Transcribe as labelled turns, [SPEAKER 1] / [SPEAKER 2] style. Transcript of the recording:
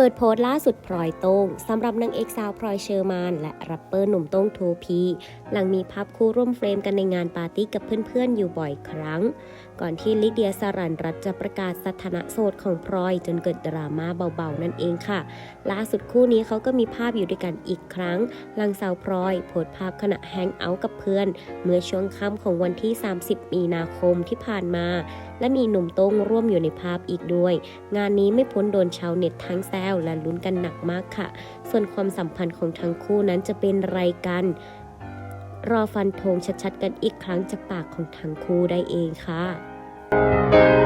[SPEAKER 1] เปิดโพสต์ล่าสุดพลอยโต้งสำหรับนางเอกสาวพลอยเชอร์มาน และแรปเปอร์หนุ่มโต้งโทพี หลังมีภาพคู่ร่วมเฟรมกันในงานปาร์ตี้กับเพื่อนๆ อยู่บ่อยครั้ง ก่อนที่ลิเดียสรันรัตจะประกาศสถานะโสดของพลอยจนเกิดดราม่าเบาๆ นั่นเองค่ะ ล่าสุดคู่นี้เขาก็มีภาพอยู่ด้วยกันอีกครั้ง หลังสาวพลอยโพสต์ภาพขณะแฮงเอาท์กับเพื่อน เมื่อช่วงค่ำของวันที่ 30 มีนาคมที่ผ่านมา และมีหนุ่มโต้งร่วมอยู่ในภาพอีกด้วย งานนี้ไม่พ้นโดนชาวเน็ตทั้งแซวและลุ้นกันหนักมากค่ะ ส่วนความสัมพันธ์ของทั้งคู่นั้นจะเป็นไรกัน รอฟันธงชัดๆกันอีกครั้งจากปากของทั้งคู่ได้เองค่ะ